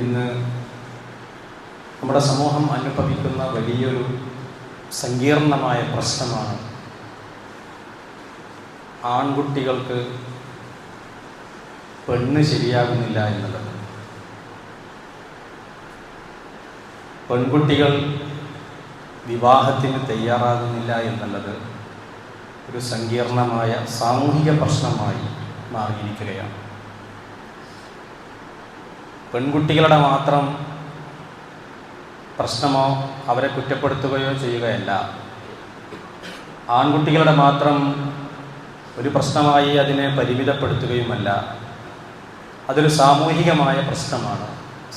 ഇന്ന് നമ്മുടെ സമൂഹം അനുഭവിക്കുന്ന വലിയൊരു സങ്കീർണമായ പ്രശ്നമാണ് ആൺകുട്ടികൾക്ക് പെണ്ണ് ശരിയാകുന്നില്ല എന്നുള്ളത് പെൺകുട്ടികൾ വിവാഹത്തിന് തയ്യാറാകുന്നില്ല എന്നുള്ളത് ഒരു സങ്കീർണമായ സാമൂഹിക പ്രശ്നമായി മാറിയിരിക്കുകയാണ്. പെൺകുട്ടികളുടെ മാത്രം പ്രശ്നമോ അവരെ കുറ്റപ്പെടുത്തുകയോ ചെയ്യുകയല്ല. ആൺകുട്ടികളുടെ മാത്രം ഒരു പ്രശ്നമായി അതിനെ പരിമിതപ്പെടുത്തുകയുമല്ല. അതൊരു സാമൂഹികമായ പ്രശ്നമാണ്.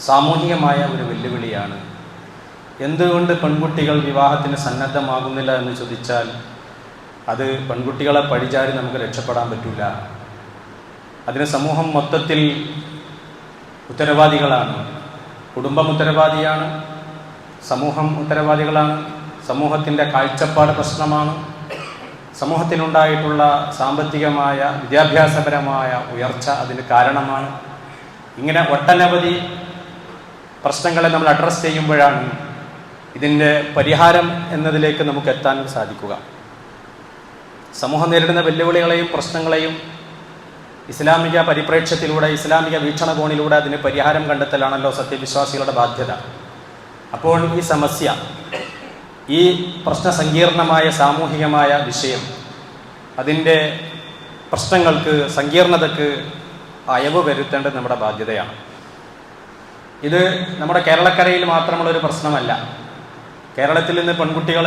സാമൂഹികമായ ഒരു വെല്ലുവിളിയാണ്. എന്തുകൊണ്ട് പെൺകുട്ടികൾ വിവാഹത്തിന് സന്നദ്ധമാകുന്നില്ല എന്ന് ചോദിച്ചാൽ അത് പെൺകുട്ടികളെ പഴിചാരി നമുക്ക് രക്ഷപ്പെടാൻ പറ്റില്ല അതിന് സമൂഹം മൊത്തത്തിൽ ഉത്തരവാദികളാണ്. കുടുംബം ഉത്തരവാദിയാണ് സമൂഹം ഉത്തരവാദികളാണ് സമൂഹത്തിന്റെ കാഴ്ചപ്പാട് പ്രശ്നമാണ് സമൂഹത്തിനുണ്ടായിട്ടുള്ള സാമ്പത്തികമായ വിദ്യാഭ്യാസപരമായ ഉയർച്ച അതിന് കാരണമാണ്. ഇങ്ങനെ ഒട്ടനവധി പ്രശ്നങ്ങളെ നമ്മൾ അഡ്രസ്സ് ചെയ്യുമ്പോഴാണ് ഇതിന്റെ പരിഹാരം എന്നതിലേക്ക് നമുക്ക് എത്താൻ സാധിക്കുക. സമൂഹം നേരിടുന്ന വെല്ലുവിളികളെയും പ്രശ്നങ്ങളെയും ഇസ്ലാമിക പരിപ്രേക്ഷ്യത്തിലൂടെ ഇസ്ലാമിക വീക്ഷണകോണിലൂടെ അതിന് പരിഹാരം കണ്ടെത്തലാണല്ലോ സത്യവിശ്വാസികളുടെ ബാധ്യത. അപ്പോൾ ഈ സമസ്യ ഈ പ്രശ്ന സങ്കീർണമായ സാമൂഹികമായ വിഷയം അതിന്റെ പ്രശ്നങ്ങൾക്ക് സങ്കീർണതക്ക് അയവ് വരുത്തേണ്ടത് നമ്മുടെ ബാധ്യതയാണ്. ഇത് നമ്മുടെ കേരളക്കരയിൽ മാത്രമുള്ളൊരു പ്രശ്നമല്ല. കേരളത്തിൽ നിന്ന് പെൺകുട്ടികൾ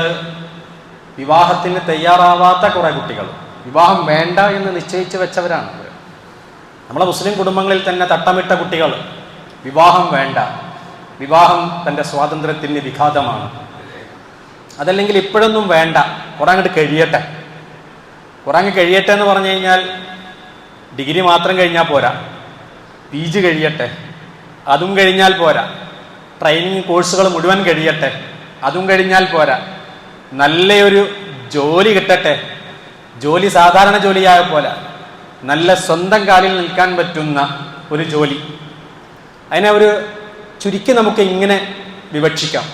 വിവാഹത്തിന് തയ്യാറാവാത്ത കുറേ കുട്ടികൾ വിവാഹം വേണ്ട എന്ന് നിശ്ചയിച്ചു വെച്ചവരാണ്. നമ്മളെ മുസ്ലിം കുടുംബങ്ങളിൽ തന്നെ തട്ടമിട്ട കുട്ടികൾ വിവാഹം വേണ്ട. വിവാഹം തന്റെ സ്വാതന്ത്ര്യത്തിന് വിഘാതമാണ്. അതല്ലെങ്കിൽ ഇപ്പോഴൊന്നും വേണ്ട. കുറെ അങ്ങോട്ട് കഴിയട്ടെ. കുറെ അങ്ങ് കഴിയട്ടെ എന്ന് പറഞ്ഞു കഴിഞ്ഞാൽ ഡിഗ്രി മാത്രം കഴിഞ്ഞാൽ പോരാ. പി ജി കഴിയട്ടെ. അതും കഴിഞ്ഞാൽ പോരാ. ട്രെയിനിങ് കോഴ്സുകൾ മുഴുവൻ കഴിയട്ടെ. അതും കഴിഞ്ഞാൽ പോരാ. നല്ലൊരു ജോലി കിട്ടട്ടെ. ജോലി സാധാരണ ജോലിയായ പോലെ. നല്ല സ്വന്തം കാലിൽ നിൽക്കാൻ പറ്റുന്ന ഒരു ജോലി. അതിനെ ഒരു ചുരുക്കി നമുക്ക് ഇങ്ങനെ വിവക്ഷിക്കാം.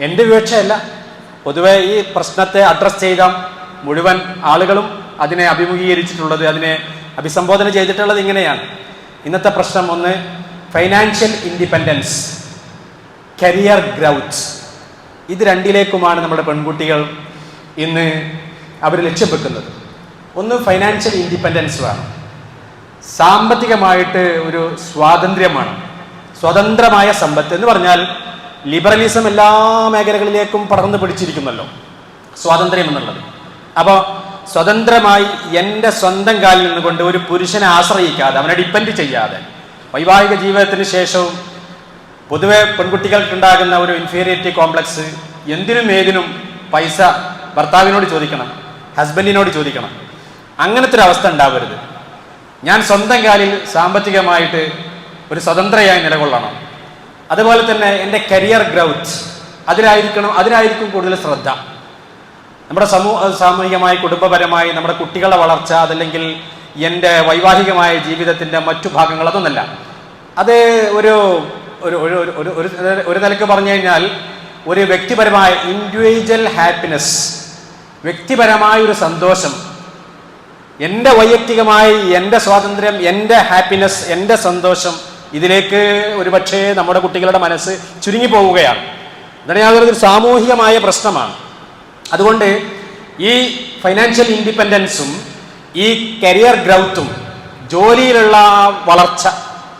എന്റെ വിവക്ഷയല്ല. പൊതുവെ ഈ പ്രശ്നത്തെ അഡ്രസ്സ് ചെയ്ത മുഴുവൻ ആളുകളും അതിനെ അഭിമുഖീകരിച്ചിട്ടുള്ളത് അതിനെ അഭിസംബോധന ചെയ്തിട്ടുള്ളത് ഇങ്ങനെയാണ്. ഇന്നത്തെ പ്രശ്നം ഒന്ന് ഫൈനാൻഷ്യൽ ഇൻഡിപെൻഡൻസ് കരിയർ ഗ്രൗത്ത് ഇത് രണ്ടിലേക്കുമാണ് നമ്മുടെ പെൺകുട്ടികൾ ഇന്ന് അവർ ലക്ഷ്യം വെക്കുന്നത്. ഒന്ന് ഫൈനാൻഷ്യൽ ഇൻഡിപെൻഡൻസ് വേണം സാമ്പത്തികമായിട്ട് ഒരു സ്വാതന്ത്ര്യമാണ്. സ്വതന്ത്രമായ സമ്പത്ത് എന്ന് പറഞ്ഞാൽ ലിബറലിസം എല്ലാ മേഖലകളിലേക്കും പടർന്നു പിടിച്ചിരിക്കുന്നല്ലോ. സ്വാതന്ത്ര്യം എന്നുള്ളത്. അപ്പോൾ സ്വതന്ത്രമായി എന്റെ സ്വന്തം കാലിൽ നിന്നുകൊണ്ട് ഒരു പുരുഷനെ ആശ്രയിക്കാതെ അവനെ ഡിപ്പെൻഡ് ചെയ്യാതെ വൈവാഹിക ജീവിതത്തിന് ശേഷവും പൊതുവെ പെൺകുട്ടികൾക്കുണ്ടാകുന്ന ഒരു ഇൻഫീരിയറിറ്റി കോംപ്ലക്സ് എന്തിനും ഏതിനും പൈസ ഭർത്താവിനോട് ചോദിക്കണം ഹസ്ബൻഡിനോട് ചോദിക്കണം. അങ്ങനത്തെ ഒരു അവസ്ഥ ഉണ്ടാവരുത്. ഞാൻ സ്വന്തം കാലിൽ സാമ്പത്തികമായിട്ട് ഒരു സ്വതന്ത്രയായി നിലകൊള്ളണം. അതുപോലെ തന്നെ എന്റെ കരിയർ ഗ്രൗത്ത് അതിലായിരിക്കണം അതിലായിരിക്കും കൂടുതൽ ശ്രദ്ധ. നമ്മുടെ സമൂഹ സാമൂഹികമായി കുടുംബപരമായി നമ്മുടെ കുട്ടികളുടെ വളർച്ച അതല്ലെങ്കിൽ എന്റെ വൈവാഹികമായ ജീവിതത്തിന്റെ മറ്റു ഭാഗങ്ങൾ അതൊന്നല്ല. അത് ഒരു ഒരു ഒരു ഒരു- ഒരു പറഞ്ഞു കഴിഞ്ഞാൽ ഒരു വ്യക്തിപരമായ ഇൻഡിവിജ്വൽ ഹാപ്പിനെസ് വ്യക്തിപരമായ ഒരു സന്തോഷം എന്റെ വൈയക്തികമായി എന്റെ സ്വാതന്ത്ര്യം എന്റെ ഹാപ്പിനെസ് എന്റെ സന്തോഷം ഇതിലേക്ക് ഒരുപക്ഷേ നമ്മുടെ കുട്ടികളുടെ മനസ്സ് ചുരുങ്ങി പോവുകയാണ്. അതാണ് ഞാൻ സാമൂഹികമായ പ്രശ്നമാണ്. അതുകൊണ്ട് ഈ ഫൈനാൻഷ്യൽ ഇൻഡിപെൻഡൻസും ഈ കരിയർ ഗ്രൗത്തും ജോലിയിലുള്ള വളർച്ച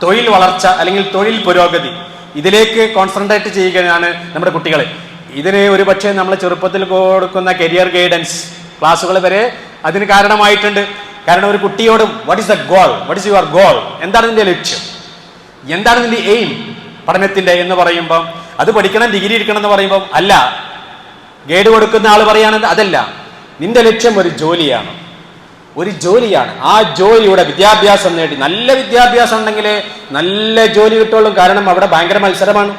തൊഴിൽ വളർച്ച അല്ലെങ്കിൽ തൊഴിൽ പുരോഗതി ഇതിലേക്ക് കോൺസെൻട്രേറ്റ് ചെയ്യുകയാണ് നമ്മുടെ കുട്ടികളെ. ഇതിന് ഒരു പക്ഷേ നമ്മൾ ചെറുപ്പത്തിൽ കൊടുക്കുന്ന കരിയർ ഗൈഡൻസ് ക്ലാസ്സുകൾ വരെ അതിന് കാരണമായിട്ടുണ്ട്. കാരണം ഒരു കുട്ടിയോടും what is the goal what is your goal എന്താണ് നിന്റെ ലക്ഷ്യം? എന്താണ് നിന്റെ എയിം പഠനത്തിന്റെ എന്ന് പറയുമ്പം അത് പഠിക്കണം ഡിഗ്രി എടുക്കണം എന്ന് പറയുമ്പം അല്ല. ഗൈഡ് കൊടുക്കുന്ന ആൾ പറയുകയാണെങ്കിൽ അതല്ല. നിന്റെ ലക്ഷ്യം ഒരു ജോലിയാണ്. ഒരു ജോലിയാണ്. ആ ജോലിയുടെ വിദ്യാഭ്യാസം നേടി നല്ല വിദ്യാഭ്യാസം ഉണ്ടെങ്കിൽ നല്ല ജോലി കിട്ടുള്ളൂ കാരണം അവിടെ ഭയങ്കര മത്സരമാണ്.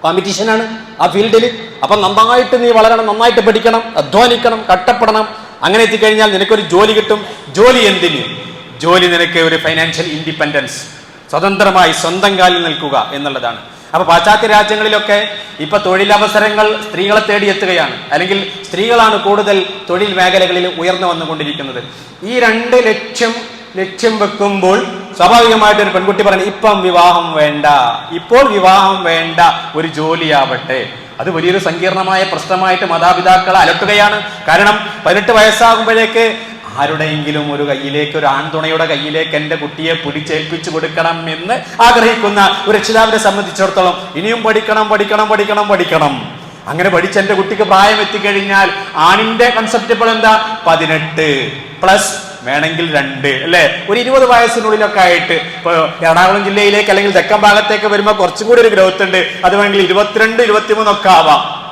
കോമ്പറ്റീഷനാണ് ആ ഫീൽഡിൽ അപ്പം നന്നായിട്ട് നീ വളരണം നന്നായിട്ട് പഠിക്കണം അധ്വാനിക്കണം കഷ്ടപ്പെടണം. അങ്ങനെ എത്തിക്കഴിഞ്ഞാൽ നിനക്കൊരു ജോലി കിട്ടും. ജോലി എന്തിന്? ജോലി നിനക്ക് ഒരു ഫൈനാൻഷ്യൽ ഇൻഡിപെൻഡൻസ് സ്വതന്ത്രമായി സ്വന്തം കാലിൽ നിൽക്കുക എന്നുള്ളതാണ്. അപ്പൊ പാശ്ചാത്യ രാജ്യങ്ങളിലൊക്കെ ഇപ്പൊ തൊഴിലവസരങ്ങൾ സ്ത്രീകളെ തേടിയെത്തുകയാണ്. അല്ലെങ്കിൽ സ്ത്രീകളാണ് കൂടുതൽ തൊഴിൽ മേഖലകളിൽ ഉയർന്നു വന്നുകൊണ്ടിരിക്കുന്നത്. ഈ രണ്ട് ലക്ഷ്യം ലക്ഷ്യം വെക്കുമ്പോൾ സ്വാഭാവികമായിട്ട് ഒരു പെൺകുട്ടി പറയുന്നത് ഇപ്പം വിവാഹം വേണ്ട. ഇപ്പോൾ വിവാഹം വേണ്ട. ഒരു ജോലിയാവട്ടെ. അത് വലിയൊരു സങ്കീർണമായ പ്രശ്നമായിട്ട് മാതാപിതാക്കളെ അലട്ടുകയാണ്. കാരണം പതിനെട്ട് വയസ്സാകുമ്പോഴേക്ക് ആരുടെയെങ്കിലും ഒരു കയ്യിലേക്ക് ഒരു ആൺതുണയുടെ കയ്യിലേക്ക് എന്റെ കുട്ടിയെ പിടിച്ചേൽപ്പിച്ചു കൊടുക്കണം എന്ന് ആഗ്രഹിക്കുന്ന ഒരു രക്ഷിതാവിനെ സംബന്ധിച്ചിടത്തോളം ഇനിയും പഠിക്കണം പഠിക്കണം പഠിക്കണം പഠിക്കണം. അങ്ങനെ പഠിച്ച എന്റെ കുട്ടിക്ക് പ്രായം എത്തിക്കഴിഞ്ഞാൽ ആണിന്റെ കൺസെപ്റ്റ് ഇപ്പോൾ എന്താ? പതിനെട്ട് പ്ലസ് വേണമെങ്കിൽ രണ്ട് അല്ലെ? ഒരു ഇരുപത് വയസ്സിനുള്ളിലൊക്കെ ആയിട്ട് ഇപ്പൊ എറണാകുളം ജില്ലയിലേക്ക് അല്ലെങ്കിൽ തെക്കൻ ഭാഗത്തേക്ക് വരുമ്പോൾ കുറച്ചും കൂടി ഒരു ഗ്രോത്ത് ഉണ്ട്. അത് വേണമെങ്കിൽ ഇരുപത്തിരണ്ട് ഇരുപത്തിമൂന്നൊക്കെ ആവാം.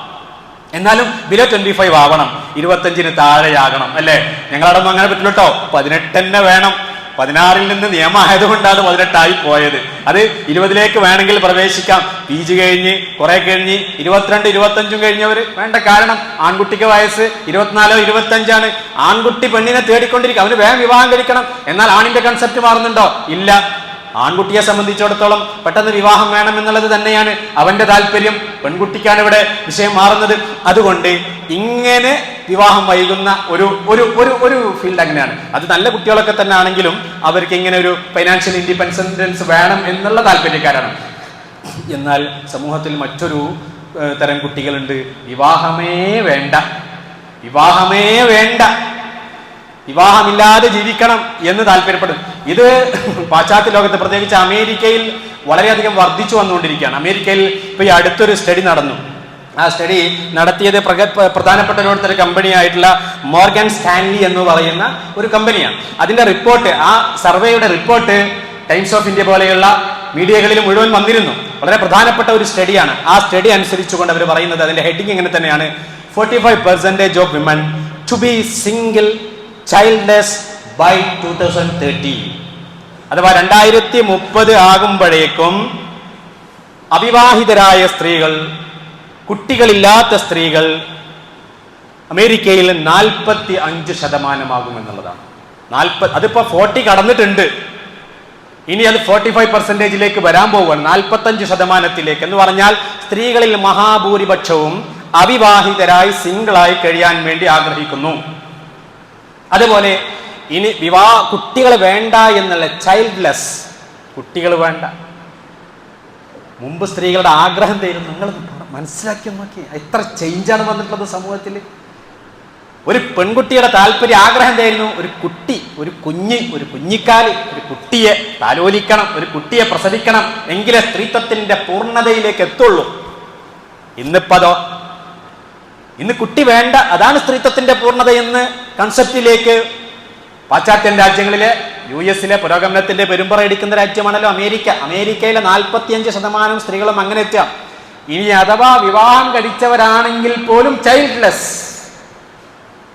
എന്നാലും ബിലോ ട്വന്റി ഫൈവ് ആവണം. ഇരുപത്തഞ്ചിന് താഴെയാകണം അല്ലേ? ഞങ്ങളവിടെ ഒന്നും അങ്ങനെ പറ്റില്ല കേട്ടോ പതിനെട്ട് തന്നെ വേണം. പതിനാറിൽ നിന്ന് നിയമമായതുകൊണ്ടാണ് പതിനെട്ടായി പോയത്. അത് ഇരുപതിലേക്ക് വേണമെങ്കിൽ പ്രവേശിക്കാം. പി ജി കഴിഞ്ഞ് കുറെ കഴിഞ്ഞ് ഇരുപത്തിരണ്ട് ഇരുപത്തഞ്ചും കഴിഞ്ഞവർ വേണ്ട കാരണം ആൺകുട്ടിക്ക് വയസ്സ് ഇരുപത്തിനാലോ ഇരുപത്തഞ്ചാണ് ആൺകുട്ടി പെണ്ണിനെ തേടിക്കൊണ്ടിരിക്കുക അവന് വേഗം വിവാഹം കഴിക്കണം. എന്നാൽ ആണിന്റെ കൺസെപ്റ്റ് മാറുന്നുണ്ടോ? ഇല്ല. ആൺകുട്ടിയെ സംബന്ധിച്ചിടത്തോളം പെട്ടെന്ന് വിവാഹം വേണം എന്നുള്ളത് തന്നെയാണ് അവന്റെ താല്പര്യം. പെൺകുട്ടിക്കാണ് ഇവിടെ വിഷയം മാറുന്നത്. അതുകൊണ്ട് ഇങ്ങനെ വിവാഹം വൈകുന്ന ഒരു ഒരു ഒരു ഒരു ഫീൽഡ് അങ്ങനെയാണ്. അത് നല്ല കുട്ടികളൊക്കെ തന്നെ ആണെങ്കിലും അവർക്ക് ഇങ്ങനെ ഒരു ഫൈനാൻഷ്യൽ ഇൻഡിപെൻഡൻസ് വേണം എന്നുള്ള താല്പര്യക്കാരാണ്. എന്നാൽ സമൂഹത്തിൽ മറ്റൊരു തരം കുട്ടികളുണ്ട്. വിവാഹമേ വേണ്ട. വിവാഹമേ വേണ്ട. വിവാഹമില്ലാതെ ജീവിക്കണം എന്ന് താല്പര്യപ്പെടും ഇത് പാശ്ചാത്യ ലോകത്ത് പ്രത്യേകിച്ച് അമേരിക്കയിൽ വളരെയധികം വർദ്ധിച്ചു വന്നുകൊണ്ടിരിക്കുകയാണ്. അമേരിക്കയിൽ ഇപ്പൊ ഈ അടുത്തൊരു സ്റ്റഡി നടന്നു. ആ സ്റ്റഡി നടത്തിയത് പ്രഗ- പ്ര- പ്രധാനപ്പെട്ട ഒരു കമ്പനി ആയിട്ടുള്ള മോർഗൻ സ്റ്റാൻലി എന്ന് പറയുന്ന ഒരു കമ്പനിയാണ്. അതിന്റെ റിപ്പോർട്ട് ആ സർവേയുടെ റിപ്പോർട്ട് ടൈംസ് ഓഫ് ഇന്ത്യ പോലെയുള്ള മീഡിയകളിൽ മുഴുവൻ വന്നിരുന്നു. വളരെ പ്രധാനപ്പെട്ട ഒരു സ്റ്റഡിയാണ് ആ സ്റ്റഡി അനുസരിച്ചുകൊണ്ട് അവർ പറയുന്നത് അതിന്റെ ഹെഡിങ് ഇങ്ങനെ തന്നെയാണ്. Forty five percentage of women to be single childless by two thousand thirty അഥവാ രണ്ടായിരത്തി മുപ്പത് ആകുമ്പോഴേക്കും അവിവാഹിതരായ സ്ത്രീകൾ കുട്ടികളില്ലാത്ത സ്ത്രീകൾ അമേരിക്കയിൽ നാൽപ്പത്തി അഞ്ച് ശതമാനമാകും എന്നുള്ളതാണ് നാൽപ്പത് അതിപ്പോ ഫോർട്ടി കടന്നിട്ടുണ്ട്. ഇനി അത് ഫോർട്ടി ഫൈവ് പെർസെന്റേജിലേക്ക് വരാൻ പോവുകയാണ്. നാൽപ്പത്തഞ്ച് ശതമാനത്തിലേക്ക് എന്ന് പറഞ്ഞാൽ സ്ത്രീകളിൽ മഹാഭൂരിപക്ഷവും അവിവാഹിതരായി സിംഗിളായി കഴിയാൻ വേണ്ടി ആഗ്രഹിക്കുന്നു. അതുപോലെ ഇനി വിവാഹ കുട്ടികൾ വേണ്ട എന്നുള്ള ചൈൽഡ്ലെസ് കുട്ടികൾ വേണ്ട. മുമ്പ് സ്ത്രീകളുടെ ആഗ്രഹം തരും നിങ്ങൾ മനസ്സിലാക്കി നോക്കി എത്ര ചേഞ്ചാണ് വന്നിട്ടുള്ളത് സമൂഹത്തിൽ. ഒരു പെൺകുട്ടിയുടെ താല്പര്യ ആഗ്രഹം എന്തായിരുന്നു? ഒരു കുട്ടി ഒരു കുഞ്ഞ് ഒരു കുഞ്ഞിക്കാൽ ഒരു കുട്ടിയെ താലോലിക്കണം ഒരു കുട്ടിയെ പ്രസവിക്കണം എങ്കിലേ സ്ത്രീത്വത്തിന്റെ പൂർണതയിലേക്ക് എത്തുള്ളൂ. ഇന്നിപ്പതോ ഇന്ന് കുട്ടി വേണ്ട അതാണ് സ്ത്രീത്വത്തിന്റെ പൂർണത എന്ന് കൺസെപ്റ്റിലേക്ക് പാശ്ചാത്യൻ രാജ്യങ്ങളിലെ യു എസിലെ പുരോഗമനത്തിന്റെ പെരുമ്പറ ഇടിക്കുന്ന രാജ്യമാണല്ലോ അമേരിക്ക. അമേരിക്കയിലെ നാൽപ്പത്തിയഞ്ച് ശതമാനം സ്ത്രീകളും അങ്ങനെ എത്താം ഇനി അഥവാ വിവാഹം കഴിച്ചവരാണെങ്കിൽ പോലും ചൈൽഡ്ലെസ്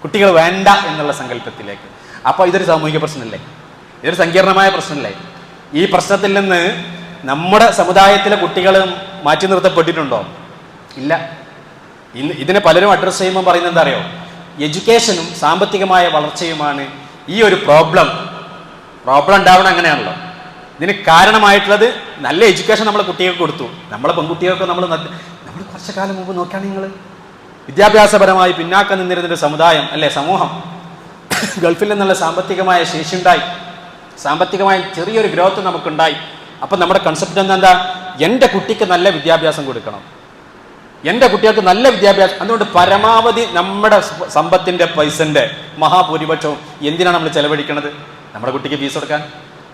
കുട്ടികൾ വേണ്ട എന്നുള്ള സങ്കല്പത്തിലേക്ക്. അപ്പോൾ ഇതൊരു സാമൂഹിക പ്രശ്നമല്ലേ? ഇതൊരു സങ്കീർണമായ പ്രശ്നമല്ലേ? ഈ പ്രശ്നത്തിൽ നിന്ന് നമ്മുടെ സമുദായത്തിലെ കുട്ടികൾ മാറ്റി നിർത്തപ്പെട്ടിട്ടുണ്ടോ? ഇല്ല. ഇതിനെ പലരും അഡ്രസ്സ് ചെയ്യുമ്പോൾ പറയുന്നത് എന്താ അറിയോ? എഡ്യൂക്കേഷനും സാമ്പത്തികമായ വളർച്ചയുമാണ് ഈ ഒരു പ്രോബ്ലം പ്രോബ്ലം ഉണ്ടാവണം അങ്ങനെയാണല്ലോ. ഇതിന് കാരണമായിട്ടുള്ളത് നല്ല എഡ്യൂക്കേഷൻ നമ്മൾ കുട്ടികൾക്ക് കൊടുത്തു. നമ്മളെ പെൺകുട്ടികൾക്ക് നമ്മൾ നമ്മൾ കുറച്ച് കാലം മുമ്പ് നോക്കിയാണ് നിങ്ങൾ വിദ്യാഭ്യാസപരമായി പിന്നാക്കം നിന്നിരുന്നൊരു സമുദായം അല്ലെ സമൂഹം. ഗൾഫിൽ നിന്നുള്ള സാമ്പത്തികമായ ശേഷി ഉണ്ടായി. സാമ്പത്തികമായ ചെറിയൊരു ഗ്രോത്ത് നമുക്കുണ്ടായി. അപ്പം നമ്മുടെ കൺസെപ്റ്റ് എന്താ? എന്റെ കുട്ടിക്ക് നല്ല വിദ്യാഭ്യാസം കൊടുക്കണം. എന്റെ കുട്ടികൾക്ക് നല്ല വിദ്യാഭ്യാസം. അതുകൊണ്ട് പരമാവധി നമ്മുടെ സമ്പത്തിന്റെ പൈസന്റെ മഹാഭൂരിപക്ഷവും എന്തിനാണ് നമ്മൾ ചെലവഴിക്കുന്നത് നമ്മുടെ കുട്ടിക്ക് ഫീസ് കൊടുക്കാൻ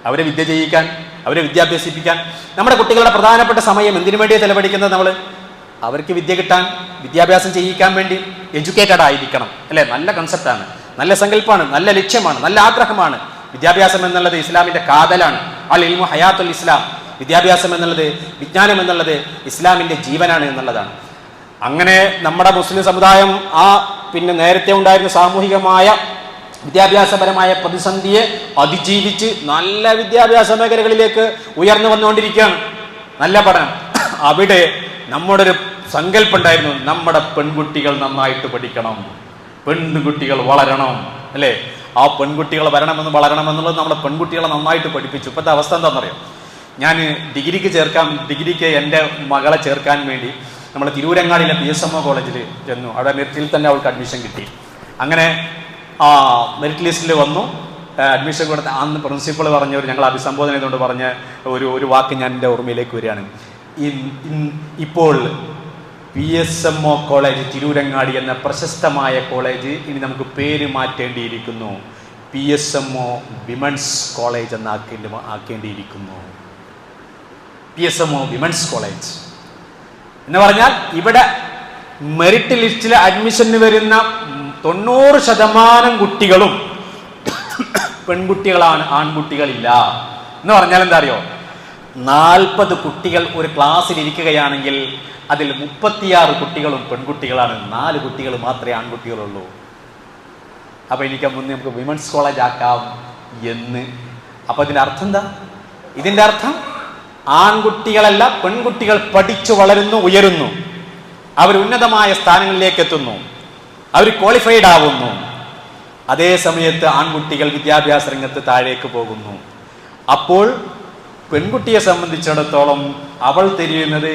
അവരെ വിദ്യ ചെയ്യിക്കാൻ അവരെ വിദ്യാഭ്യസിപ്പിക്കാൻ. നമ്മുടെ കുട്ടികളുടെ പ്രധാനപ്പെട്ട സമയം എന്തിനു വേണ്ടിയാണ് ചെലവഴിക്കുന്നത് നമ്മൾ അവർക്ക് വിദ്യ കിട്ടാൻ വിദ്യാഭ്യാസം ചെയ്യിക്കാൻ വേണ്ടി എഡ്യൂക്കേറ്റഡ് ആയിരിക്കണം. അല്ലേ? നല്ല കൺസെപ്റ്റാണ് നല്ല സങ്കല്പമാണ് നല്ല ലക്ഷ്യമാണ്. നല്ല ആഗ്രഹമാണ്. വിദ്യാഭ്യാസം എന്നുള്ളത് ഇസ്ലാമിന്റെ കാതലാണ്. അൽ ഇൽമു ഹയാത്തുൽ ഇസ്ലാം. വിദ്യാഭ്യാസം എന്നുള്ളത് വിജ്ഞാനം എന്നുള്ളത് ഇസ്ലാമിന്റെ ജീവനാണ് എന്നുള്ളതാണ്. അങ്ങനെ നമ്മുടെ മുസ്ലിം സമുദായം ആ പിന്നെ നേരത്തെ ഉണ്ടായിരുന്ന സാമൂഹികമായ വിദ്യാഭ്യാസപരമായ പ്രതിസന്ധിയെ അതിജീവിച്ച് നല്ല വിദ്യാഭ്യാസ മേഖലകളിലേക്ക് ഉയർന്നു വന്നുകൊണ്ടിരിക്കുകയാണ്. നല്ല പഠനം. അവിടെ നമ്മുടെ ഒരു സങ്കല്പം ഉണ്ടായിരുന്നു നമ്മുടെ പെൺകുട്ടികൾ നന്നായിട്ട് പഠിക്കണം പെൺകുട്ടികൾ വളരണം അല്ലേ? ആ പെൺകുട്ടികൾ വരണമെന്ന് വളരണമെന്നുള്ളത് നമ്മുടെ പെൺകുട്ടികളെ നന്നായിട്ട് പഠിപ്പിച്ചു. ഇപ്പോഴത്തെ അവസ്ഥ എന്താണെന്നറിയോ? ഞാൻ ഡിഗ്രിക്ക് ചേർക്കാൻ ഡിഗ്രിക്ക് എന്റെ മകളെ ചേർക്കാൻ വേണ്ടി നമ്മൾ തിരൂരങ്ങാടിയിലെ പി എസ് എം ഒ കോളേജിൽ ചെന്നു. അവിടെ മെറിറ്റിൽ തന്നെ അവൾക്ക് അഡ്മിഷൻ കിട്ടി. അങ്ങനെ ആ മെറിറ്റ് ലിസ്റ്റിൽ വന്നു. അഡ്മിഷൻ കൊടുത്ത അന്ന് പ്രിൻസിപ്പൾ പറഞ്ഞ ഒരു ഞങ്ങൾ അഭിസംബോധന ചെയ്തുകൊണ്ട് പറഞ്ഞ ഒരു ഒരു വാക്ക് ഞാൻ എന്റെ ഓർമ്മയിലേക്ക് വരികയാണ്. ഇപ്പോൾ P S M O college Tirurangadi എന്ന പ്രശസ്തമായ കോളേജ് ഇനി നമുക്ക് പേര് മാറ്റേണ്ടിയിരിക്കുന്നു. P S M O women's college എന്നാക്കേണ്ടി ആക്കേണ്ടിയിരിക്കുന്നു. P S M O women's college. എന്ന് പറഞ്ഞാൽ ഇവിടെ മെറിറ്റ് ലിസ്റ്റിൽ അഡ്മിഷന് വരുന്ന തൊണ്ണൂറ് ശതമാനം കുട്ടികളും പെൺകുട്ടികളാണ് ആൺകുട്ടികളില്ല. എന്ന് പറഞ്ഞാൽ എന്താ അറിയോ? നാൽപ്പത് കുട്ടികൾ ഒരു ക്ലാസ്സിൽ ഇരിക്കുകയാണെങ്കിൽ അതിൽ മുപ്പത്തിയാറ് കുട്ടികളും പെൺകുട്ടികളാണ്. നാല് കുട്ടികൾ മാത്രമേ ആൺകുട്ടികളുള്ളൂ. അപ്പൊ എനിക്ക് മുന്നേ നമുക്ക് വിമൻസ് കോളേജ് ആക്കാം എന്ന്. അപ്പൊ ഇതിന്റെ അർത്ഥം എന്താ? ഇതിന്റെ അർത്ഥം ആൺകുട്ടികളല്ല പെൺകുട്ടികൾ പഠിച്ചു വളരുന്നു ഉയരുന്നു. അവർ ഉന്നതമായ സ്ഥാനങ്ങളിലേക്ക് എത്തുന്നു അവർ ക്വാളിഫൈഡ് ആവുന്നു. അതേ സമയത്ത് ആൺകുട്ടികൾ വിദ്യാഭ്യാസ രംഗത്ത് താഴേക്ക് പോകുന്നു. അപ്പോൾ പെൺകുട്ടിയെ സംബന്ധിച്ചിടത്തോളം അവൾ തിരിയുന്നത്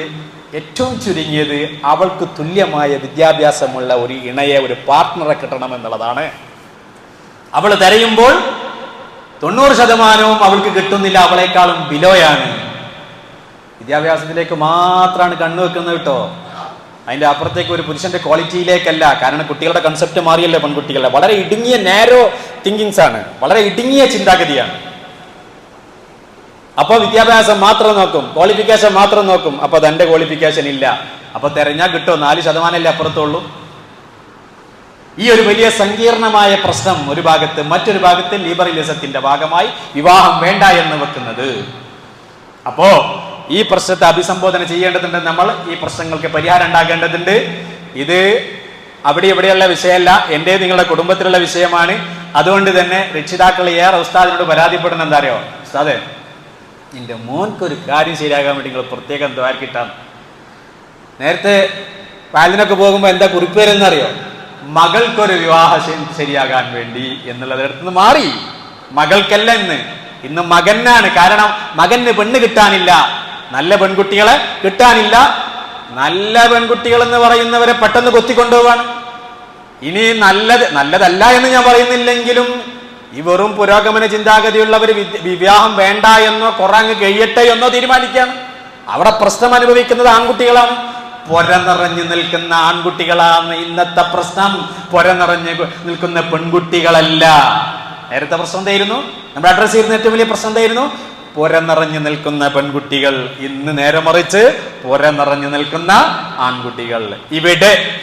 ഏറ്റവും ചുരുങ്ങിയത് അവൾക്ക് തുല്യമായ വിദ്യാഭ്യാസമുള്ള ഒരു ഇണയെ ഒരു പാർട്ട്ണറെ കിട്ടണം എന്നുള്ളതാണ്. അവൾ തിരയുമ്പോൾ തൊണ്ണൂറ് ശതമാനവും അവൾക്ക് കിട്ടുന്നില്ല അവളെക്കാളും ബിലോയാണ് വിദ്യാഭ്യാസത്തിലേക്ക് മാത്രമാണ് കണ്ണു വെക്കുന്നത് കേട്ടോ. അതിന്റെ അപ്പുറത്തേക്ക് ഒരു പുരുഷന്റെ ക്വാളിറ്റിയിലേക്കല്ല കാരണം കുട്ടികളുടെ കൺസെപ്റ്റ് മാറിയല്ലോ പെൺകുട്ടികളുടെ? വളരെ ഇടുങ്ങിയ നാരോ തിങ്കിങ്സ് ആണ്. വളരെ ഇടുങ്ങിയ ചിന്താഗതിയാണ്. അപ്പോൾ വിദ്യാഭ്യാസം മാത്രം നോക്കും. ക്വാളിഫിക്കേഷൻ മാത്രം നോക്കും. അപ്പൊ തന്റെ ക്വാളിഫിക്കേഷൻ ഇല്ല. അപ്പൊ തെരഞ്ഞാൽ കിട്ടോ. നാല് ശതമാനമല്ലേ അപ്പുറത്തുള്ളൂ. ഈ ഒരു വലിയ സങ്കീർണമായ പ്രശ്നം ഒരു ഭാഗത്ത് മറ്റൊരു ഭാഗത്ത് ലിബറലിസത്തിന്റെ ഭാഗമായി വിവാഹം വേണ്ട എന്ന് വെക്കുന്നത്. അപ്പോ ഈ പ്രശ്നത്തെ അഭിസംബോധന ചെയ്യേണ്ടതുണ്ട്. നമ്മൾ ഈ പ്രശ്നങ്ങൾക്ക് പരിഹാരം ഉണ്ടാക്കേണ്ടതുണ്ട് ഇത് അവിടെ ഇവിടെയുള്ള വിഷയമല്ല. എന്റെ നിങ്ങളുടെ കുടുംബത്തിലുള്ള വിഷയമാണ്. അതുകൊണ്ട് തന്നെ രക്ഷിതാക്കൾ ഏറെ ഉസ്താദിനോട് പരാതിപ്പെടുന്ന എന്താ അറിയോ ഉസ്താദെ നിന്റെ മോൻക്ക് ഒരു കാര്യം ശരിയാകാൻ വേണ്ടി നിങ്ങൾ പ്രത്യേകം ദ്വാരക്കിട്ടാണ് നേരത്തെ പാലിനൊക്കെ പോകുമ്പോൾ എന്താ കുറിപ്പേരെന്നറിയോ മകൾക്കൊരു വിവാഹം ശരിയാകാൻ വേണ്ടി എന്നുള്ളത് അടുത്തുനിന്ന് മാറി. മകൾക്കല്ല ഇന്ന്. ഇന്ന് മകനാണ്. കാരണം മകന് പെണ്ണ് കിട്ടാനില്ല. നല്ല പെൺകുട്ടികളെ കിട്ടാനില്ല. നല്ല പെൺകുട്ടികൾ എന്ന് പറയുന്നവരെ പെട്ടെന്ന് കൊത്തിക്കൊണ്ടുപോവാണ്. ഇനി നല്ലത് നല്ലതല്ല എന്ന് ഞാൻ പറയുന്നില്ലെങ്കിലും ഈ വെറും പുരോഗമന ചിന്താഗതിയുള്ളവർ വിവാഹം വേണ്ട എന്നോ കുറങ്ങ് കഴിയട്ടെ എന്നോ തീരുമാനിക്കുകയാണ്. അവിടെ പ്രശ്നം അനുഭവിക്കുന്നത് ആൺകുട്ടികളാണ്. പൊര നിറഞ്ഞു നിൽക്കുന്ന ആൺകുട്ടികളാണ് ഇന്നത്തെ പ്രശ്നം. പൊര നിറഞ്ഞു നിൽക്കുന്ന പെൺകുട്ടികളല്ല. നേരത്തെ പ്രശ്നം എന്തായിരുന്നു? നമ്മുടെ അഡ്രസ് ചെയ്യുന്ന ഏറ്റവും വലിയ പ്രശ്നം എന്തായിരുന്നു? പൊര നിറഞ്ഞു നിൽക്കുന്ന പെൺകുട്ടികൾ ഇന്ന് നേരെ മറിച്ച് പുര നിറഞ്ഞു നിൽക്കുന്ന ആൺകുട്ടികൾ. ഇവിടെ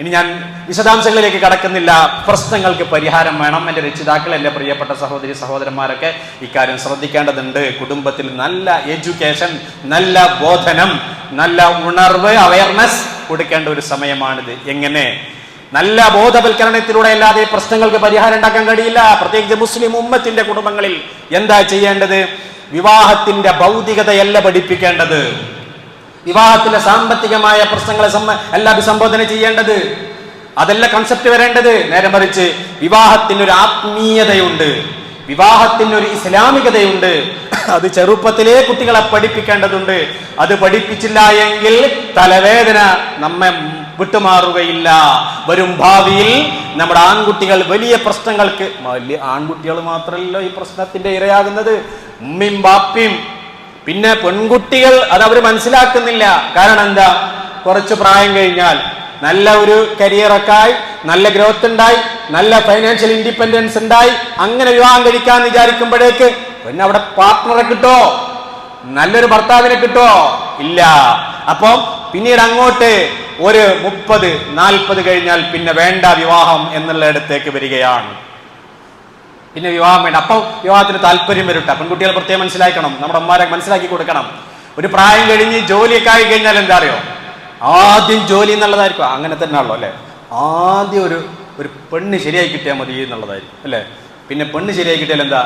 ഇനി ഞാൻ വിശദാംശങ്ങളിലേക്ക് കടക്കുന്നില്ല. പ്രശ്നങ്ങൾക്ക് പരിഹാരം വേണം. എന്റെ രക്ഷിതാക്കൾ എന്റെ പ്രിയപ്പെട്ട സഹോദരി സഹോദരന്മാരൊക്കെ ഇക്കാര്യം ശ്രദ്ധിക്കേണ്ടതുണ്ട്. കുടുംബത്തിൽ നല്ല എഡ്യൂക്കേഷൻ നല്ല ബോധനം നല്ല ഉണർവ് അവയർനെസ് കൊടുക്കേണ്ട ഒരു സമയമാണിത്. എങ്ങനെ? നല്ല ബോധവൽക്കരണത്തിലൂടെ അല്ലാതെ പ്രശ്നങ്ങൾക്ക് പരിഹാരം ഉണ്ടാക്കാൻ കഴിയില്ല. പ്രത്യേകിച്ച് മുസ്ലിം ഉമ്മത്തിന്റെ കുടുംബങ്ങളിൽ എന്താ ചെയ്യേണ്ടത്? വിവാഹത്തിന്റെ ഭൗതികതയല്ല പഠിപ്പിക്കേണ്ടത്. വിവാഹത്തിലെ സാമ്പത്തികമായ പ്രശ്നങ്ങളെ അല്ല അഭിസംബോധന ചെയ്യേണ്ടത്. അതല്ല കൺസെപ്റ്റ് വരേണ്ടത്. നേരെ മറിച്ച് വിവാഹത്തിനൊരു ആത്മീയതയുണ്ട്. വിവാഹത്തിനൊരു ഇസ്ലാമികതയുണ്ട്. അത് ചെറുപ്പത്തിലേ കുട്ടികളെ പഠിപ്പിക്കേണ്ടതുണ്ട്. അത് പഠിപ്പിച്ചില്ല എങ്കിൽ തലവേദന നമ്മെ വിട്ടുമാറുകയില്ല. വരും ഭാവിയിൽ നമ്മുടെ ആൺകുട്ടികൾ വലിയ പ്രശ്നങ്ങൾക്ക് വലിയ ആൺകുട്ടികൾ മാത്രമല്ലോ ഈ പ്രശ്നത്തിന്റെ ഇരയാകുന്നത്. ഉമ്മയും ബാപ്പിയും പിന്നെ പെൺകുട്ടികൾ അത് അവർ മനസ്സിലാക്കുന്നില്ല. കാരണം എന്താ? കുറച്ച് പ്രായം കഴിഞ്ഞാൽ നല്ല ഒരു കരിയറൊക്കെ ആയി നല്ല ഗ്രോത്ത് ഉണ്ടായി നല്ല ഫൈനാൻഷ്യൽ ഇൻഡിപെൻഡൻസ് ഉണ്ടായി അങ്ങനെ വിവാഹം കഴിക്കാൻ വിചാരിക്കുമ്പോഴേക്ക് പിന്നെ അവിടെ പാർട്ട്ണറെ കിട്ടോ? നല്ലൊരു ഭർത്താവിനെ കിട്ടോ? ഇല്ല. അപ്പം പിന്നീട് അങ്ങോട്ട് ഒരു മുപ്പത് നാൽപ്പത് കഴിഞ്ഞാൽ പിന്നെ വേണ്ട വിവാഹം എന്നുള്ള ഇടത്തേക്ക് വരികയാണ്. പിന്നെ വിവാഹം വേണ്ട. അപ്പം വിവാഹത്തിന് താല്പര്യം വരട്ടെ. പെൺകുട്ടികൾ പ്രത്യേകം മനസ്സിലാക്കണം. നമ്മുടെ അമ്മമാരെ മനസ്സിലാക്കി കൊടുക്കണം. ഒരു പ്രായം കഴിഞ്ഞ് ജോലിയൊക്കെ ആയി കഴിഞ്ഞാൽ എന്താ അറിയോ? ആദ്യം ജോലി എന്നുള്ളതായിരിക്കും. അങ്ങനെ തന്നെയാണല്ലോ അല്ലേ? ആദ്യം ഒരു ഒരു പെണ്ണ് ശരിയായി കിട്ടിയാൽ മതി എന്നുള്ളതായിരിക്കും അല്ലേ? പിന്നെ പെണ്ണ് ശരിയായി കിട്ടിയാൽ എന്താ?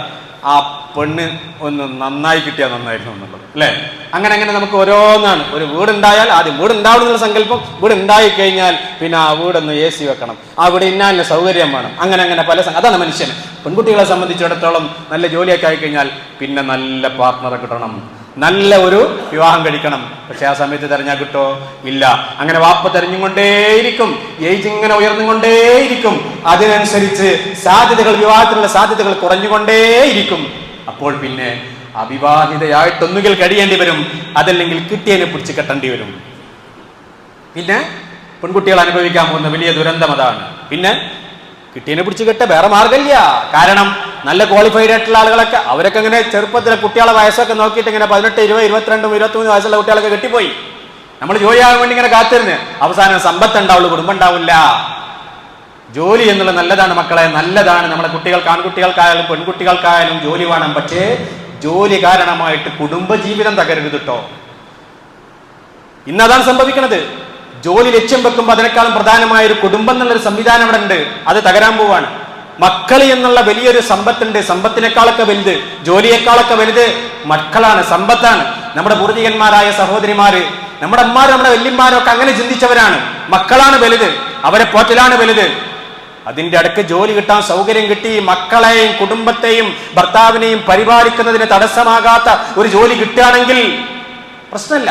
ആ പെണ്ണ് ഒന്ന് നന്നായി കിട്ടിയാൽ നന്നായിരുന്നു എന്നുള്ളത്. അല്ലേ? അങ്ങനെ അങ്ങനെ നമുക്ക് ഓരോന്നാണ്. ഒരു വീടുണ്ടായാൽ ആദ്യം വീട് ഉണ്ടാവണം എന്നുള്ള സങ്കല്പം. വീട് ഉണ്ടായി കഴിഞ്ഞാൽ പിന്നെ ആ വീടൊന്ന് എ സി വെക്കണം. ആ വീട് ഇന്നാലിന് സൗകര്യം വേണം. അങ്ങനെ അങ്ങനെ പല അതാണ് മനുഷ്യൻ പെൺകുട്ടികളെ സംബന്ധിച്ചിടത്തോളം നല്ല ജോലിയൊക്കെ ആയിക്കഴിഞ്ഞാൽ പിന്നെ നല്ല പാർട്ട്ണറെ കിട്ടണം. നല്ല ഒരു വിവാഹം കഴിക്കണം. പക്ഷെ ആ സമയത്ത് തെരഞ്ഞാൽ കിട്ടോ? ഇല്ല. അങ്ങനെ വാപ്പ തെരഞ്ഞുകൊണ്ടേയിരിക്കും. ഏജ് ഇങ്ങനെ ഉയർന്നുകൊണ്ടേയിരിക്കും. അതിനനുസരിച്ച് സാധ്യതകൾ വിവാഹത്തിനുള്ള സാധ്യതകൾ കുറഞ്ഞുകൊണ്ടേയിരിക്കും. അപ്പോൾ പിന്നെ അവിവാഹിതയായിട്ടൊന്നുകിൽ കഴിയേണ്ടി വരും അതല്ലെങ്കിൽ കിട്ടിയതിനെ പിടിച്ച് കെട്ടേണ്ടി വരും. പിന്നെ പെൺകുട്ടികൾ അനുഭവിക്കാൻ പോകുന്ന വലിയ ദുരന്തം അതാണ്. പിന്നെ കിട്ടിയതിനെ പിടിച്ച് കെട്ട വേറെ മാർഗമില്ല. കാരണം നല്ല ക്വാളിഫൈഡ് ആയിട്ടുള്ള ആളുകളൊക്കെ അവരൊക്കെ ഇങ്ങനെ ചെറുപ്പത്തിലെ കുട്ടികളെ വയസ്സൊക്കെ നോക്കിയിട്ട് ഇങ്ങനെ പതിനെട്ട് ഇരുപത് ഇരുപത്തിരണ്ടും ഇരുപത്തിമൂന്ന് വയസ്സുള്ള കുട്ടികളൊക്കെ കെട്ടിപ്പോയി. നമ്മൾ ജോലിയാകാൻ വേണ്ടി ഇങ്ങനെ കാത്തിരുന്ന്. അവസാനം സമ്പത്ത് ഉണ്ടാവുള്ളൂ കുടുംബം ഉണ്ടാവില്ല. ജോലി എന്നുള്ള നല്ലതാണ് മക്കളെ നല്ലതാണ്. നമ്മുടെ കുട്ടികൾക്ക് ആൺകുട്ടികൾക്കായാലും പെൺകുട്ടികൾക്കായാലും ജോലി വേണം. പക്ഷേ ജോലി കാരണമായിട്ട് കുടുംബജീവിതം തകരരുത് കേട്ടോ ഇന്നതാണ് സംഭവിക്കുന്നത് ജോലി ലക്ഷ്യം വെക്കുമ്പോൾ അതിനേക്കാളും പ്രധാനമായ ഒരു കുടുംബം എന്നുള്ളൊരു സംവിധാനം അവിടെ ഉണ്ട്. അത് തകരാൻ പോവാണ്. മക്കൾ എന്നുള്ള വലിയൊരു സമ്പത്തുണ്ട്. സമ്പത്തിനേക്കാളൊക്കെ വലുത്. ജോലിയേക്കാളൊക്കെ വലുത് മക്കളാണ്. സമ്പത്താണ്. നമ്മുടെ പൂർവികന്മാരായ സഹോദരിമാര് നമ്മുടെ അമ്മമാരും നമ്മുടെ വല്യന്മാരൊക്കെ അങ്ങനെ ചിന്തിച്ചവരാണ്. മക്കളാണ് വലുത്. അവരെ പോറ്റലാണ് വലുത്. അതിന്റെ അടുക്ക് ജോലി കിട്ടാൻ സൗകര്യം കിട്ടി. മക്കളെയും കുടുംബത്തെയും ഭർത്താവിനെയും പരിപാലിക്കുന്നതിന് തടസ്സമാകാത്ത ഒരു ജോലി കിട്ടുകയാണെങ്കിൽ പ്രശ്നമില്ല.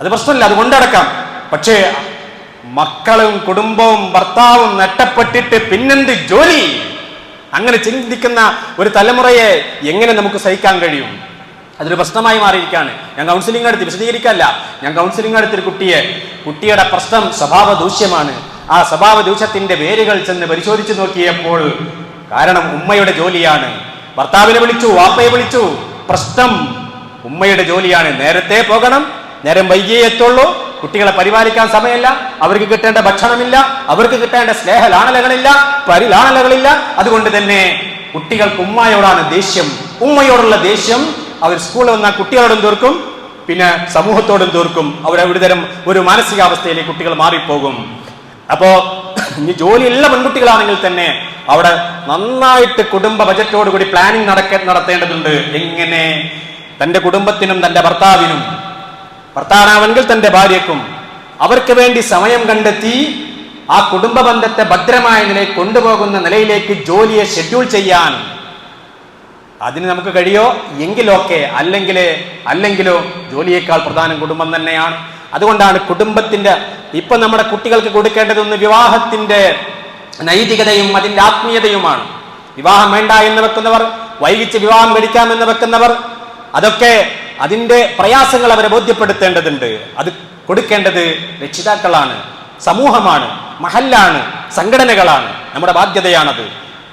അത് പ്രശ്നമില്ല. അത് കൊണ്ടടക്കാം പക്ഷേ മക്കളും കുടുംബവും ഭർത്താവും നട്ടപ്പെട്ടിട്ട് പിന്നെന്ത് ജോലി? അങ്ങനെ ചിന്തിക്കുന്ന ഒരു തലമുറയെ എങ്ങനെ നമുക്ക് സഹിക്കാൻ കഴിയും? അതൊരു പ്രശ്നമായി മാറിയിരിക്കുകയാണ് ഞാൻ കൗൺസിലിംഗ് എടുത്ത് വിശദീകരിക്കല്ല. ഞാൻ കൗൺസിലിംഗ് എടുത്തൊരു കുട്ടിയെ കുട്ടിയുടെ പ്രശ്നം സ്വഭാവ ദൂഷ്യമാണ് ആ സ്വഭാവ ദൂഷ്യത്തിന്റെ വേരുകൾ ചെന്ന് പരിശോധിച്ചു നോക്കിയപ്പോൾ കാരണം ഉമ്മയുടെ ജോലിയാണ്. ഭർത്താവിനെ വിളിച്ചു വാപ്പയെ വിളിച്ചു. പ്രശ്നം ഉമ്മയുടെ ജോലിയാണ്. നേരത്തെ പോകണം നേരം വൈകിയേ എത്തുള്ളൂ. കുട്ടികളെ പരിപാലിക്കാൻ സമയമില്ല അവർക്ക് കിട്ടേണ്ട ഭക്ഷണമില്ല അവർക്ക് കിട്ടേണ്ട സ്നേഹ സ്നേഹലാണലകളില്ല പരിലാണലകളില്ല. അതുകൊണ്ട് തന്നെ കുട്ടികൾക്ക് ഉമ്മയോടാണ് ദേഷ്യം. ഉമ്മയോടുള്ള ദേഷ്യം അവർ സ്കൂളിൽ വന്ന കുട്ടികളോടും തീർക്കും പിന്നെ സമൂഹത്തോടും തീർക്കും. അവർ ഒരുതരം ഒരു മാനസികാവസ്ഥയിലേക്ക് കുട്ടികൾ മാറിപ്പോകും. അപ്പോ ഇനി ജോലിയുള്ള പെൺകുട്ടികളാണെങ്കിൽ തന്നെ അവിടെ നന്നായിട്ട് കുടുംബ ബജറ്റോടുകൂടി പ്ലാനിങ് നടക്ക നടത്തേണ്ടതുണ്ട്. എങ്ങനെ? തന്റെ കുടുംബത്തിനും തന്റെ ഭർത്താവിനും. ഭർത്താവാണെങ്കിൽ തന്റെ ഭാര്യക്കും അവർക്ക് വേണ്ടി സമയം കണ്ടെത്തി ആ കുടുംബ ബന്ധത്തെ ഭദ്രമായ നിലയിൽ കൊണ്ടുപോകുന്ന നിലയിലേക്ക് ജോലിയെ ഷെഡ്യൂൾ ചെയ്യാൻ. അതിന് നമുക്ക് കഴിയോ? എങ്കിലൊക്കെ. അല്ലെങ്കിൽ അല്ലെങ്കിലോ ജോലിയേക്കാൾ പ്രധാനം കുടുംബം തന്നെയാണ്. അതുകൊണ്ടാണ് കുടുംബത്തിന്റെ ഇപ്പൊ നമ്മുടെ കുട്ടികൾക്ക് കൊടുക്കേണ്ടതൊന്ന് വിവാഹത്തിന്റെ നൈതികതയും അതിന്റെ ആത്മീയതയുമാണ്. വിവാഹം വേണ്ട എന്ന് വെക്കുന്നവർ വൈകിച്ച് വിവാഹം കഴിക്കാമെന്ന് വെക്കുന്നവർ അതൊക്കെ അതിന്റെ പ്രയാസങ്ങൾ അവരെ ബോധ്യപ്പെടുത്തേണ്ടതുണ്ട്. അത് കൊടുക്കേണ്ടത് രക്ഷിതാക്കളാണ് സമൂഹമാണ് മഹല്ലാണ് സംഘടനകളാണ്. നമ്മുടെ ബാധ്യതയാണത്.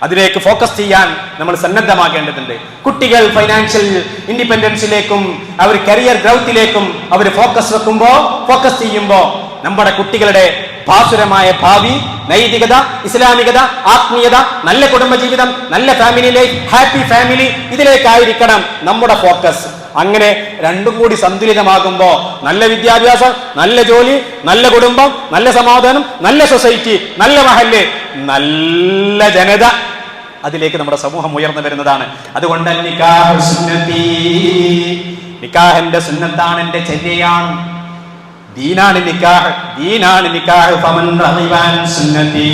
അതിലേക്ക് ഫോക്കസ് ചെയ്യാൻ നമ്മൾ സന്നദ്ധമാകേണ്ടതുണ്ട്. കുട്ടികൾ ഫൈനാൻഷ്യൽ ഇൻഡിപെൻഡൻസിലേക്കും അവർ കരിയർ ഗ്രൗത്തിലേക്കും അവർ ഫോക്കസ് വെക്കുമ്പോൾ ഫോക്കസ് ചെയ്യുമ്പോൾ നമ്മുടെ കുട്ടികളുടെ ഭാസുരമായ ഭാവി നൈതികത ഇസ്ലാമികത ആത്മീയത നല്ല കുടുംബജീവിതം നല്ല ഫാമിലി ലൈഫ് ഹാപ്പി ഫാമിലി ഇതിലേക്കായിരിക്കണം നമ്മുടെ ഫോക്കസ് അങ്ങനെ രണ്ടും കൂടി സന്തുലിതമാകുമ്പോൾ നല്ല വിദ്യാഭ്യാസം നല്ല ജോലി നല്ല കുടുംബം നല്ല സമാധാനം നല്ല സൊസൈറ്റി നല്ല മഹൽ നല്ല ജനത അതിലേക്ക് നമ്മുടെ സമൂഹം ഉയർന്നു വരുന്നതാണ്. അതുകൊണ്ട് നിക്കാഹിന്റെ സുന്നത്താണ് എന്റെ ചര്യയാണ്. ദീനാണ് നിക്കാഹ് ദീനാണ് നിക്കാഹ് സുന്നത്തി.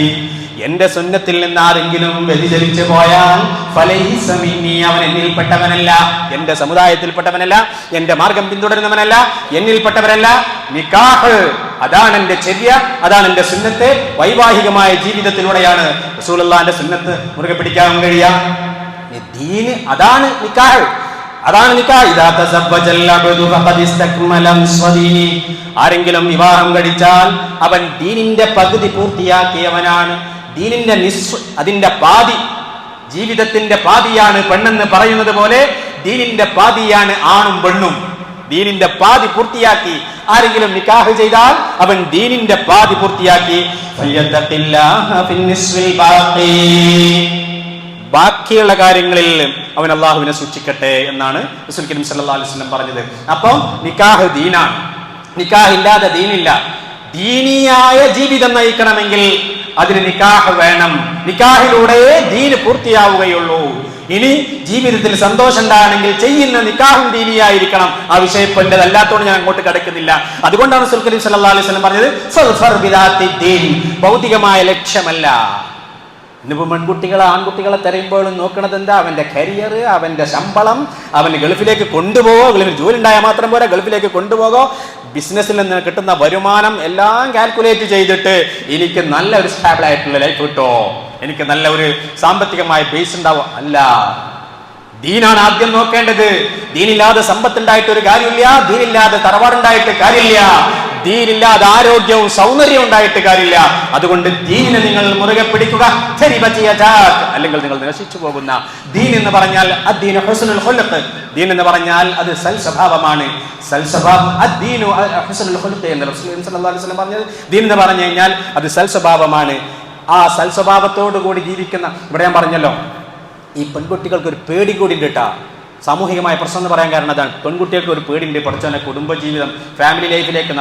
എന്റെ സുന്നത്തിൽ നിന്ന് ആരെങ്കിലും വ്യതിചലിച്ചു പോയാൽ അവൻ എന്നിൽപ്പെട്ടവനല്ല. എന്റെ സമുദായത്തിൽപ്പെട്ടവനല്ല എന്റെ മാർഗം പിന്തുടരുന്നവനല്ല എന്നിൽപ്പെട്ടവനല്ല നിക്കാഹ് അതാണ് എന്റെ ചര്യ അതാണ് എന്റെ സുന്നത്ത്. വൈവാഹികമായ ജീവിതത്തിലൂടെയാണ് റസൂലുള്ളാന്റെ സുന്നത്ത് മുറുകെ പിടിക്കാൻ കഴിയുക. അതാണ് നിക്കാഹ് അതാണ് നിക്കാഹ് ആരെങ്കിലും വിവാഹം കഴിച്ചാൽ അവൻ ദീനിന്റെ പകുതി പൂർത്തിയാക്കിയവനാണ്. ദീനിന്റെ നിസ് അതിന്റെ പാതി ജീവിതത്തിന്റെ പാതിയാണ് പെണ്ണെന്ന് പറയുന്നത് പോലെ ദീനിന്റെ പാതിയാണ് ആണും പെണ്ണും. ദീനിന്റെ പാതി പൂർത്തിയാക്കി ആരെങ്കിലും നിക്കാഹ് ചെയ്താൽ അവൻ ദീനിന്റെ പാതി പൂർത്തിയാക്കി. ബാക്കിയുള്ള കാര്യങ്ങളിൽ അവൻ അള്ളാഹുവിനെ സൂക്ഷിക്കട്ടെ എന്നാണ് റസൂൽ കരീം സല്ലല്ലാഹു അലൈഹി വസല്ലം പറഞ്ഞത്. അപ്പം നിക്കാഹ് ദീനാണ്. നിക്കാഹ് ഇല്ലാതെ ദീനില്ല. ദീനിയായ ജീവിതം നയിക്കണമെങ്കിൽ അതിന് നിക്കാഹ് വേണം. നിക്കാഹിലൂടെ ദീന് പൂർത്തിയാവുകയുള്ളൂ. ഇനി ജീവിതത്തിൽ സന്തോഷം ഉണ്ടാകണമെങ്കിൽ ചെയ്യുന്ന നിക്കാഹും ദീനിയായിരിക്കണം. ആ വിഷയം ഇപ്പൊ അല്ലാത്തോണ്ട് ഞാൻ അങ്ങോട്ട് കിടക്കുന്നില്ല. അതുകൊണ്ടാണ് സുൽഖലീം സല്ലാ അലൈഹി വസല്ലം പറഞ്ഞത് ഭൗതികമായ ലക്ഷ്യമല്ല. ഇന്നിപ്പോൾ പെൺകുട്ടികളെ ആൺകുട്ടികളെ തിരയുമ്പോഴും നോക്കണത് എന്താ അവന്റെ കരിയർ അവന്റെ ശമ്പളം അവന് ഗൾഫിലേക്ക് കൊണ്ടുപോകോ ഗൾഫിൽ ജോലി ഉണ്ടായാൽ മാത്രം പോരാ ഗൾഫിലേക്ക് കൊണ്ടുപോകോ? ബിസിനസ്സിൽ നിന്ന് കിട്ടുന്ന വരുമാനം എല്ലാം കാൽക്കുലേറ്റ് ചെയ്തിട്ട് എനിക്ക് നല്ല ഒരു സ്റ്റാബിൾ ആയിട്ടുള്ള ലൈഫ് കിട്ടോ? എനിക്ക് നല്ല ഒരു സാമ്പത്തികമായ ബേസ് ഉണ്ടാവോ? അല്ല. ദീനാണ് ആദ്യം നോക്കേണ്ടത്. ദീനില്ലാതെ സമ്പത്ത് ഉണ്ടായിട്ട് ഒരു കാര്യമില്ല. ദീനില്ലാതെ തറവാടുണ്ടായിട്ട് കാര്യമില്ല. ദീനില്ലാതെ ആരോഗ്യവും സൗന്ദര്യവും ഉണ്ടായിട്ട് കാര്യമില്ല. അതുകൊണ്ട് ദീനിനെ നിങ്ങൾ മുറുകെ പിടിക്കുക. അല്ലെങ്കിൽ നിങ്ങൾ നശിച്ചു പോകുന്ന ദീൻ എന്ന് പറഞ്ഞാൽ അദ്ദീന ദീൻ എന്ന് പറഞ്ഞാൽ അത് സൽസ്വഭാവമാണ്. സൽസ്വഭാവം അദ്ദീനു ഹുസ്നുൽ ഖുൽഖ് എന്ന് പറഞ്ഞത്. ദീൻ എന്ന് പറഞ്ഞു കഴിഞ്ഞാൽ അത് സൽസ്വഭാവമാണ്. ആ സൽ സൽസ്വഭാവത്തോടു കൂടി ജീവിക്കുന്ന ഇവിടെ ഞാൻ പറഞ്ഞല്ലോ ഈ പെൺകുട്ടികൾക്ക് ഒരു പേടി കൂടി ഉണ്ട് കേട്ടാ. സാമൂഹികമായ പ്രശ്നം എന്ന് പറയാൻ കാരണം അതാണ്. പെൺകുട്ടികൾക്ക് ഒരു പേടിയുണ്ട്. പഠിച്ചവനെ കുടുംബജീവിതം ഫാമിലി ലൈഫിലേക്ക്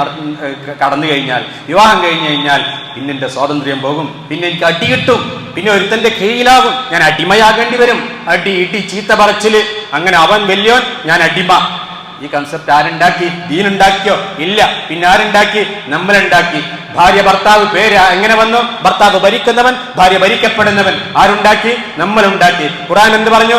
കടന്നു കഴിഞ്ഞാൽ വിവാഹം കഴിഞ്ഞു കഴിഞ്ഞാൽ പിന്നെ സ്വാതന്ത്ര്യം പോകും. പിന്നെ എനിക്ക് അടി കിട്ടും. പിന്നെ ഒരുത്തന്റെ കീഴിലാകും. ഞാൻ അടിമയാകേണ്ടി വരും. അടി ഇടി ചീത്ത പറച്ചിൽ. അങ്ങനെ അവൻ വലിയോൻ ഞാൻ അടിമ. ഈ കൺസെപ്റ്റ് ആരുണ്ടാക്കി? ദീനുണ്ടാക്കിയോ? ഇല്ല. പിന്നെ ആരുണ്ടാക്കി? നമ്മളുണ്ടാക്കി ഭാര്യ ഭർത്താവ് പേര് എങ്ങനെ വന്നു? ഭർത്താവ് ഭരിക്കുന്നവൻ ഭാര്യ ഭരിക്കപ്പെടുന്നവൻ ആരുണ്ടാക്കി? നമ്മൾ ഉണ്ടാക്കി ഖുറാൻ എന്ത് പറഞ്ഞു?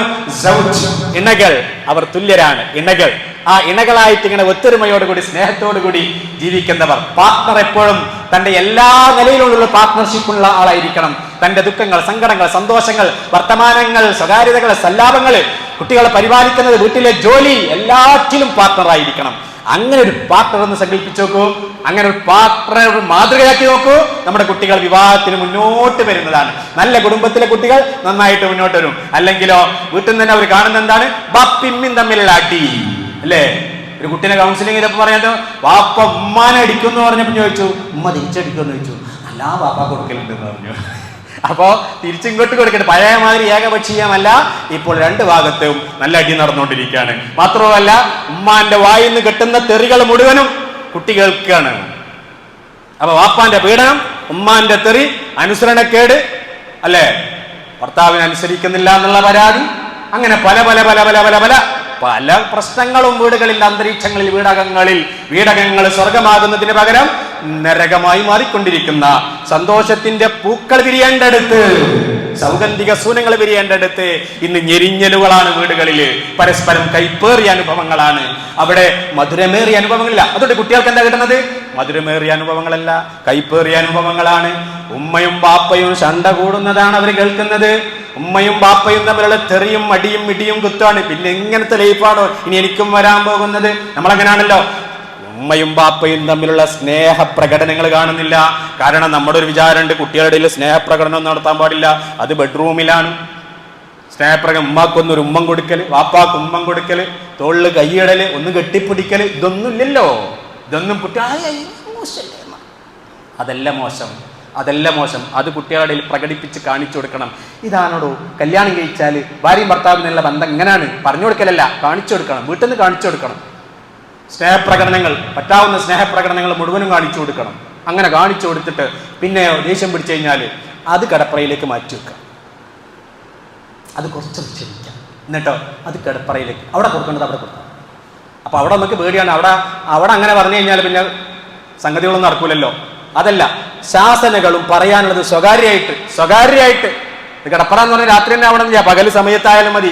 ഇണകൾ. അവർ തുല്യരാണ് ഇണകൾ. ആ ഇണകളായിട്ട് ഇങ്ങനെ ഒത്തൊരുമയോടുകൂടി സ്നേഹത്തോടുകൂടി ജീവിക്കുന്നവർ. പാർട്ട്ണർ എപ്പോഴും തന്റെ എല്ലാ നിലയിലുള്ള പാർട്ട്ണർഷിപ്പ് ഉള്ള ആളായിരിക്കണം. തന്റെ ദുഃഖങ്ങൾ സങ്കടങ്ങൾ സന്തോഷങ്ങൾ വർത്തമാനങ്ങൾ സ്വകാര്യതകൾ സല്ലാപങ്ങൾ കുട്ടികളെ പരിപാലിക്കുന്നത് വീട്ടിലെ ജോലി എല്ലാറ്റിലും പാർട്ട്ണർ ആയിരിക്കണം. അങ്ങനെ ഒരു പാർട്ണർ എന്ന് സങ്കല്പിച്ചു നോക്കൂ. അങ്ങനെ ഒരു പാർട്ണർ മാതൃകയാക്കി നോക്കൂ. നമ്മുടെ കുട്ടികൾ വിവാഹത്തിന് മുന്നോട്ട് വരുന്നതാണ്. നല്ല കുടുംബത്തിലെ കുട്ടികൾ നന്നായിട്ട് മുന്നോട്ട് വരും. അല്ലെങ്കിലോ വീട്ടിൽ നിന്ന് തന്നെ അവർ കാണുന്ന എന്താണ്? ബാപ്പിമ്മിൻ തമ്മിലുള്ള അടി. അല്ലേ? ഒരു കുട്ടീനെ കൗൺസിലിംഗ് ചെയ്തപ്പോ പറയാൻ വാപ്പ ഉമ്മാനെ അടിക്കുമെന്ന് പറഞ്ഞപ്പോൾ ചോദിച്ചു ഉമ്മ തിരിച്ചടിക്കുമെന്ന് ചോദിച്ചു. അല്ല വാപ്പ കൊടുക്കലുണ്ടെന്ന് പറഞ്ഞു. അപ്പോ തിരിച്ചിങ്ങോട്ട് കൊടുക്കട്ടെ. പഴയ മാതിരി ഏകപക്ഷീയമല്ല. ഇപ്പോൾ രണ്ട് ഭാഗത്തും നല്ല അടി നടന്നുകൊണ്ടിരിക്കുകയാണ്. മാത്രമല്ല ഉമ്മാന്റെ വായിൽ നിന്ന് കിട്ടുന്ന തെറികൾ മുഴുവനും കുട്ടികൾക്കാണ്. അപ്പൊ വാപ്പാന്റെ പീഡനം ഉമ്മാന്റെ തെറി അനുസരണക്കേട് അല്ലേ? ഭർത്താവിനെ അനുസരിക്കുന്നില്ല എന്നുള്ള പരാതി. അങ്ങനെ പല പല പല പല പല പല പല പ്രശ്നങ്ങളും വീടുകളിൽ അന്തരീക്ഷങ്ങളിൽ വീടകങ്ങളിൽ വീടകങ്ങൾ സ്വർഗമാകുന്നതിന് പകരം നരകമായി മാറിക്കൊണ്ടിരിക്കുന്ന സന്തോഷത്തിന്റെ പൂക്കൾ വിരിയേണ്ടടുത്ത് സൗഗന്ധിക സൂനങ്ങൾ വിരിയേണ്ടടുത്ത് ഇന്ന് ഞെരിഞ്ഞലുകളാണ് വീടുകളിൽ പരസ്പരം കൈപ്പേറിയ അനുഭവങ്ങളാണ്. അവിടെ മധുരമേറിയ അനുഭവങ്ങളില്ല. അതുകൊണ്ട് കുട്ടികൾക്ക് എന്താ കിട്ടുന്നത്? മധുരമേറിയ അനുഭവങ്ങളല്ല കൈപ്പേറിയ അനുഭവങ്ങളാണ്. ഉമ്മയും ബാപ്പയും ശണ്ട കൂടുന്നതാണ് അവർ കേൾക്കുന്നത്. ഉമ്മയും ബാപ്പയും തമ്മിലുള്ള തെറിയും അടിയും മിടിയും കുത്താണ്. പിന്നെ എങ്ങനത്തെ ലൈഫാണോ ഇനി എനിക്കും വരാൻ പോകുന്നത്? നമ്മളങ്ങനെയാണല്ലോ ഉമ്മയും ബാപ്പയും തമ്മിലുള്ള സ്നേഹ പ്രകടനങ്ങൾ കാണുന്നില്ല. കാരണം നമ്മുടെ ഒരു വിചാരമുണ്ട് കുട്ടികളുടെ ഇടയിൽ സ്നേഹപ്രകടനം നടത്താൻ പാടില്ല. അത് ബെഡ്റൂമിലാണ്. സ്നേഹപ്രകടനം ഉമ്മാക്കൊന്നൊരു ഉമ്മം കൊടുക്കൽ വാപ്പാക്ക് ഉമ്മം കൊടുക്കൽ തോളിൽ കൈയിടൽ ഒന്ന് കെട്ടിപ്പിടിക്കൽ ഇതൊന്നും ഇല്ലല്ലോ ഇതൊന്നും കുട്ടി അതല്ല മോശം. അതല്ല മോശം. അത് കുട്ടികളുടെ പ്രകടിപ്പിച്ച് കാണിച്ചു കൊടുക്കണം. ഇതാണോടോ? കല്യാണം കഴിച്ചാൽ ഭാര്യയും ഭർത്താവിനുള്ള ബന്ധം എങ്ങനെയാണ് പറഞ്ഞു കൊടുക്കലല്ല. കാണിച്ചു കൊടുക്കണം. വീട്ടിൽ നിന്ന് കാണിച്ചു കൊടുക്കണം. സ്നേഹപ്രകടനങ്ങൾ പറ്റാവുന്ന സ്നേഹപ്രകടനങ്ങൾ മുഴുവനും കാണിച്ചു കൊടുക്കണം. അങ്ങനെ കാണിച്ചു കൊടുത്തിട്ട് പിന്നെ ദേഷ്യം പിടിച്ചു കഴിഞ്ഞാൽ അത് കടപ്പറയിലേക്ക് മാറ്റി വെക്കുക. അത് കുറച്ച് ക്ഷമിക്കാം എന്നിട്ടോ അത് കിടപ്പറയിലേക്ക് അവിടെ കൊടുക്കേണ്ടത് അവിടെ കൊടുക്കാം. അപ്പോൾ അവിടെ നമുക്ക് പേടിയാണ്. അവിടെ അവിടെ അങ്ങനെ പറഞ്ഞു കഴിഞ്ഞാൽ പിന്നെ സംഗതികളൊന്നും നടക്കൂലല്ലോ. അതല്ല ശാസനകളും പറയാനുള്ളത് സ്വകാര്യമായിട്ട് സ്വകാര്യമായിട്ട്. കിടപ്പറ എന്ന് പറഞ്ഞാൽ രാത്രി തന്നെ ആവണമെന്നില്ല. പകൽ സമയത്തായാലും മതി.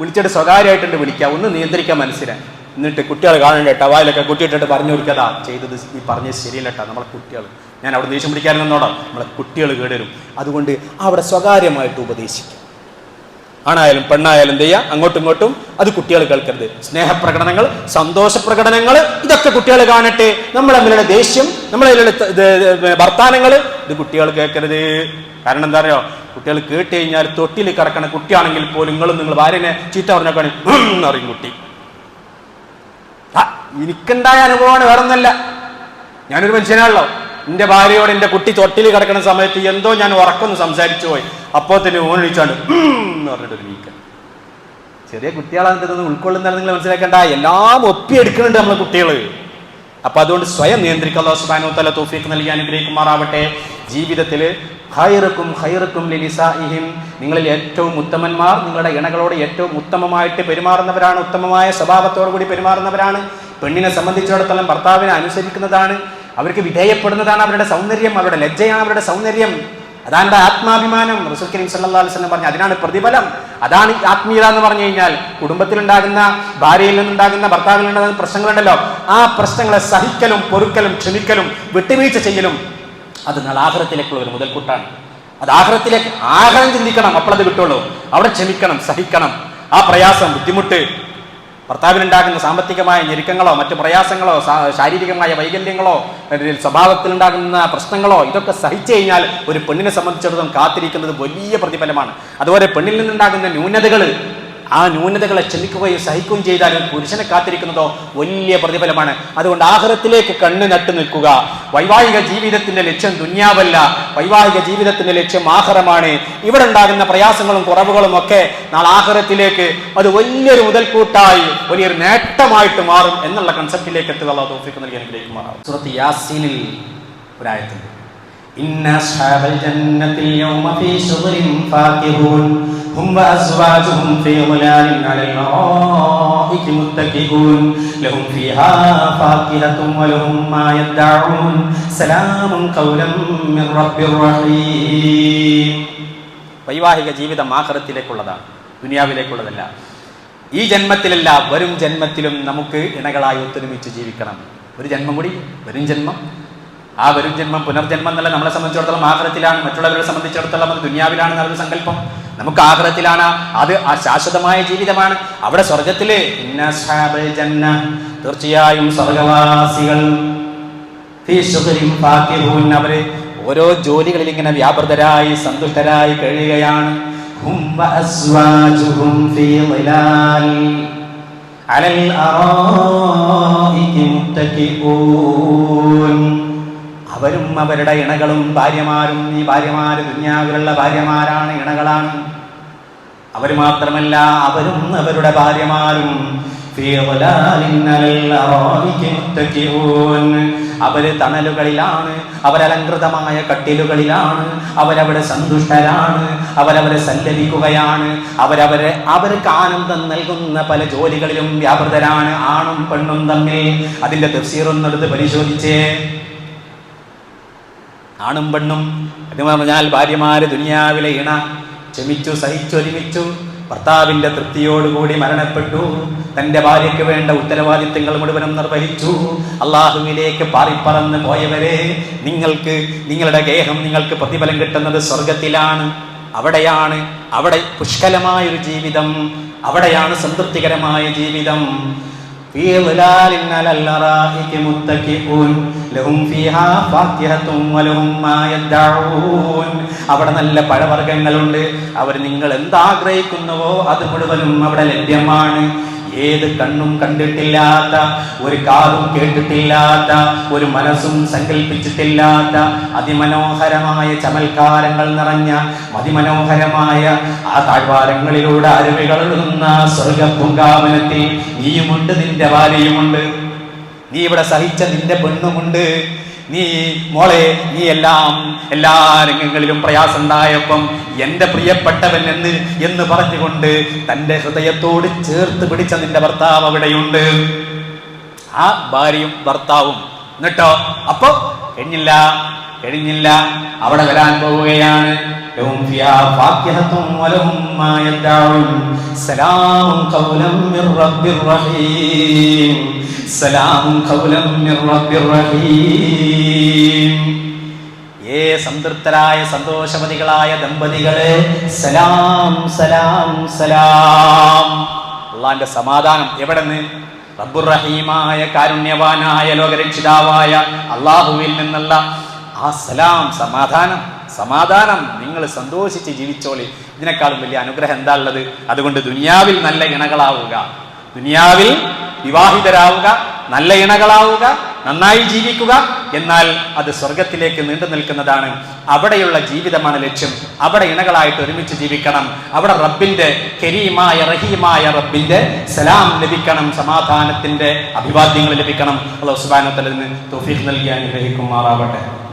വിളിച്ചിട്ട് സ്വകാര്യമായിട്ടുണ്ട് വിളിക്കുക. ഒന്ന് നിയന്ത്രിക്കാൻ മനസ്സിലായി. എന്നിട്ട് കുട്ടികൾ കാണണ്ട ടവായിലൊക്കെ കുട്ടിയിട്ടിട്ട് പറഞ്ഞു കൊടുക്കതാ ചെയ്തത് നീ പറഞ്ഞത് ശരിയല്ല കേട്ടോ. നമ്മളെ കുട്ടികൾ. ഞാൻ അവിടെ ദേഷ്യം പിടിക്കാനെന്നോടാ നമ്മളെ കുട്ടികൾ കേടരും അതുകൊണ്ട് അവിടെ സ്വകാര്യമായിട്ട് ഉപദേശിക്കും. ആണായാലും പെണ്ണായാലും എന്ത് ചെയ്യുക അങ്ങോട്ടും ഇങ്ങോട്ടും അത് കുട്ടികൾ കേൾക്കരുത്. സ്നേഹപ്രകടനങ്ങൾ സന്തോഷ പ്രകടനങ്ങൾ ഇതൊക്കെ കുട്ടികൾ കാണട്ടെ. നമ്മളെ തമ്മിലുള്ള ദേഷ്യം നമ്മളെ വർത്താനങ്ങൾ ഇത് കുട്ടികൾ കേൾക്കരുത്. കാരണം എന്താ പറയുക കുട്ടികൾ കേട്ട് കഴിഞ്ഞാൽ തൊട്ടിൽ കിടക്കണ കുട്ടിയാണെങ്കിൽ പോലും നിങ്ങളും നിങ്ങൾ ഭാര്യനെ ചീത്ത പറഞ്ഞാൽ അറിയും കുട്ടി. എനിക്കുണ്ടായ അനുഭവമാണ് വേറൊന്നല്ല. ഞാനൊരു മനുഷ്യനാണല്ലോ. എന്റെ ഭാര്യയോട് എന്റെ കുട്ടി തൊട്ടിൽ കിടക്കുന്ന സമയത്ത് എന്തോ ഞാൻ ഉറക്കൊന്ന് സംസാരിച്ചു പോയി. അപ്പോ തന്നെ ഓൺ എന്ന് പറഞ്ഞിട്ട് ഒരു വീക്ക ചെറിയ കുട്ടികളാണ് ഇതൊന്നും ഉൾക്കൊള്ളുന്ന നിങ്ങൾ മനസ്സിലാക്കേണ്ട. എല്ലാം ഒപ്പിയെടുക്കുന്നുണ്ട് നമ്മളെ കുട്ടികൾ അപ്പൊ അതുകൊണ്ട് സ്വയം നിയന്ത്രിക്കുക. സുബാനോ തല തോഫീക്ക് നൽകി അനുഗ്രഹിക്കുമാറാവട്ടെ. ജീവിതത്തിൽ ഹൈറക്കും ഹൈറക്കും ലിനിസാഹിം നിങ്ങളിൽ ഏറ്റവും ഉത്തമന്മാർ നിങ്ങളുടെ ഇണകളോട് ഏറ്റവും ഉത്തമമായിട്ട് പെരുമാറുന്നവരാണ്. ഉത്തമമായ സ്വഭാവത്തോടു കൂടി പെരുമാറുന്നവരാണ്. പെണ്ണിനെ സംബന്ധിച്ചിടത്തോളം ഭർത്താവിനെ അനുസരിക്കുന്നതാണ് അവർക്ക് വിധേയപ്പെടുന്നതാണ് അവരുടെ സൗന്ദര്യം അവരുടെ ലജ്ജയാണ് അവരുടെ സൗന്ദര്യം. അതാണ് ആത്മാഭിമാനം. റസൂൽ കരീം സല്ലല്ലാഹു അലൈഹി വസല്ലം പറഞ്ഞു അതിനാണ് പ്രതിഫലം. അതാണ് ആത്മീയത എന്ന് പറഞ്ഞു കഴിഞ്ഞാൽ കുടുംബത്തിലുണ്ടാകുന്ന ഭാര്യയിൽ നിന്നുണ്ടാകുന്ന ഭർത്താവിൽ നിന്നുണ്ടാകുന്ന പ്രശ്നങ്ങളുണ്ടല്ലോ. ആ പ്രശ്നങ്ങളെ സഹിക്കലും പൊറുക്കലും ക്ഷമിക്കലും വിട്ടുവീഴ്ച ചെയ്യലും അത് നാളെ ആഹ്റത്തിലേക്കുള്ള ഒരു മുതൽക്കൂട്ടാണ്. അത് ആഹ്രത്തിലേക്ക് ആഹ്രം ചിന്തിക്കണം അപ്പോൾ അത് കിട്ടുള്ളൂ അവിടെ ക്ഷമിക്കണം സഹിക്കണം. ആ പ്രയാസം ബുദ്ധിമുട്ട് ഭർത്താവിനുണ്ടാകുന്ന സാമ്പത്തികമായ ഞെരുക്കങ്ങളോ മറ്റു പ്രയാസങ്ങളോ ശാരീരികമായ വൈകല്യങ്ങളോ സ്വഭാവത്തിലുണ്ടാകുന്ന പ്രശ്നങ്ങളോ ഇതൊക്കെ സഹിച്ചു കഴിഞ്ഞാൽ ഒരു പെണ്ണിനെ സംബന്ധിച്ചിടത്തോളം കാത്തിരിക്കുന്നത് വലിയ പ്രതിഫലമാണ്. അതുപോലെ പെണ്ണിൽ നിന്നുണ്ടാകുന്ന ന്യൂനതകൾ ആ ന്യൂനതകളെ ക്ഷമിക്കുകയും സഹിക്കുകയും ചെയ്താൽ പുരുഷനെ കാത്തിരിക്കുന്നതോ വലിയ പ്രതിഫലമാണ്. അതുകൊണ്ട് ആഹാരത്തിലേക്ക് കണ്ണു നട്ടു നിൽക്കുക. വൈവാഹിക ജീവിതത്തിന്റെ ലക്ഷ്യം ദുന്യാവല്ല. വൈവാഹിക ജീവിതത്തിന്റെ ലക്ഷ്യം ആഹാരമാണ് ഇവിടെ ഉണ്ടാകുന്ന പ്രയാസങ്ങളും കുറവുകളും ഒക്കെ നാളെ ആഹാരത്തിലേക്ക് അത് വലിയൊരു മുതൽക്കൂട്ടായി വലിയൊരു നേട്ടമായിട്ട് മാറും എന്നുള്ള കൺസെപ്റ്റിലേക്ക് എത്തുക അള്ളാഹു മാറാം സുഹൃത്ത് ഇന്ന ജന്നത്തിൽ യൗമ ഫീ هم وأزواجهم في ظلال على الأرائك متكئون لهم فيها فاكهة ولهم ما يدعون سلام قولا من رب رحيم വൈവാഹിക ജീവിതം ആഖിറത്തിലേക്കുള്ളതാണ് ദുനിയാവിലേക്കുള്ളതല്ല ഈ ജന്മത്തിലല്ല വരും ജന്മത്തിലും നമുക്ക് ഇണകളായി ഒത്തൊരുമിച്ച് ജീവിക്കണം ഒരു ജന്മം കൂടി വരും ജന്മം ആ വരും ജന്മം പുനർജന്മം എന്നുള്ള നമ്മളെ സംബന്ധിച്ചിടത്തോളം ആഗ്രഹത്തിലാണ് മറ്റുള്ളവരെ സംബന്ധിച്ചിടത്തോളം അത് ദുന്യാവിലാണ് എന്നൊരു സങ്കല്പം നമുക്ക് ആഗ്രഹത്തിലാണ് അത് ആ ശാശ്വതമായ ജീവിതമാണ്. അവിടെ സ്വർഗത്തിൽ തീർച്ചയായും സ്വർഗവാസികൾ അവർ ഓരോ ജോലികളിൽ ഇങ്ങനെ വ്യാപൃതരായി സന്തുഷ്ടരായി കഴിയുകയാണ്. അവരും അവരുടെ ഇണകളും ഭാര്യമാരും ഈ ഭാര്യമാര് ദുന്യാവിലുള്ള ഭാര്യമാരാണ് ഇണകളാണ്. അവർ മാത്രമല്ല അവരും അവരുടെ ഭാര്യമാരും. അവർ തണലുകളിലാണ് അവരലങ്കൃതമായ കട്ടിലുകളിലാണ് അവരവിടെ സന്തുഷ്ടരാണ് അവരവരെ സല്ലപിക്കുകയാണ് അവരവരെ അവർക്ക് ആനന്ദം നൽകുന്ന പല ജോലികളിലും വ്യാപൃതരാണ് ആണും പെണ്ണും തമ്മിൽ. അതിന്റെ തഫ്സീറൊന്നെടുത്ത് പരിശോധിച്ചേ. ആണും പെണ്ണും എന്ന് പറഞ്ഞാൽ ഭാര്യമാര് ദുനിയാവിലെ ഇണ. ക്ഷമിച്ചു സഹിച്ചൊരുമിച്ചു ഭർത്താവിന്റെ തൃപ്തിയോടുകൂടി മരണപ്പെട്ടു. തന്റെ ഭാര്യയ്ക്ക് വേണ്ട ഉത്തരവാദിത്തങ്ങൾ മുഴുവനും നിർവഹിച്ചു. അള്ളാഹുവിലേക്ക് പാറിപ്പറന്ന് പോയവരെ നിങ്ങൾക്ക് നിങ്ങളുടെ ഗേഹം നിങ്ങൾക്ക് പ്രതിഫലം കിട്ടുന്നത് സ്വർഗത്തിലാണ് അവിടെയാണ് അവിടെ പുഷ്കലമായൊരു ജീവിതം. അവിടെയാണ് സംതൃപ്തികരമായ ജീവിതം. في ظلال على الأرائك متكئون لهم فيها فاكهة ولهم ما يدعون അവിടെ നല്ല പഴവർഗ്ഗങ്ങളുണ്ട് അവർ നിങ്ങൾ എന്താഗ്രഹിക്കുന്നുവോ അത് മുഴുവനും അവിടെ ലഭ്യമാണ് ഏത് കണ്ണും കണ്ടിട്ടില്ലാത്ത ഒരു കാതും കേട്ടിട്ടില്ലാത്ത ഒരു മനസ്സും സങ്കല്പിച്ചിട്ടില്ലാത്ത അതിമനോഹരമായ ചമൽക്കാരങ്ങൾ നിറഞ്ഞ അതിമനോഹരമായ ആ താഴ്വാരങ്ങളിലൂടെ അരുവികൾ നിന്ന സ്വർഗ പൂങ്കാവനത്തിൽ നീയുമുണ്ട് നിന്റെ ഭാര്യയുമുണ്ട് നീ ഇവിടെ സഹിച്ച നിന്റെ പെണ്ണുമുണ്ട്. നീ മോളെ നീ എല്ലാം എല്ലാ രംഗങ്ങളിലും പ്രയാസം ഉണ്ടായപ്പം എന്റെ പ്രിയപ്പെട്ടവൻ എന്ന് എന്ന് പറഞ്ഞുകൊണ്ട് തന്റെ ഹൃദയത്തോട് ചേർത്ത് പിടിച്ച നിന്റെ ഭർത്താവ് അവിടെയുണ്ട്. ആ ഭാര്യയും ഭർത്താവും. എന്നിട്ടോ? അപ്പൊ കഴിഞ്ഞില്ല കഴിഞ്ഞില്ല. അവിടെ വരാൻ പോവുകയാണ്. ലഹും ഏ സംതൃപ്തരായ സന്തോഷവതികളായ ദമ്പതികളെ സലാം സലാം സലാം. അള്ളാന്റെ സമാധാനം എവിടെ നിന്ന് റബ്ബുറഹീമായ കാരുണ്യവാനായ ലോകരക്ഷിതാവായ അള്ളാഹുവിൽ നിന്നുള്ള ആ സലാം സമാധാനം സമാധാനം. നിങ്ങൾ സന്തോഷിച്ച് ജീവിച്ചോളി. ഇതിനേക്കാളും വലിയ അനുഗ്രഹം എന്താ ഉള്ളത്? അതുകൊണ്ട് ദുനിയാവിൽ നല്ല ഇണകളാവുക. ദുനിയാവിൽ വിവാഹിതരാവുക നല്ല ഇണകളാവുക നന്നായി ജീവിക്കുക എന്നാൽ അത് സ്വർഗത്തിലേക്ക് നീണ്ടു നിൽക്കുന്നതാണ്. അവിടെയുള്ള ജീവിതമാണ് ലക്ഷ്യം. അവിടെ ഇണകളായിട്ട് ഒരുമിച്ച് ജീവിക്കണം. അവിടെ റബ്ബിന്റെ കരീമായ റഹീമായ റബ്ബിന്റെ സലാം ലഭിക്കണം. സമാധാനത്തിന്റെ അഭിവാദ്യങ്ങൾ ലഭിക്കണം. അള്ളാഹു സുബാനത്തലിന് തോഫീഖ് നൽകി അനുഗ്രഹിക്കുമാറാവട്ടെ.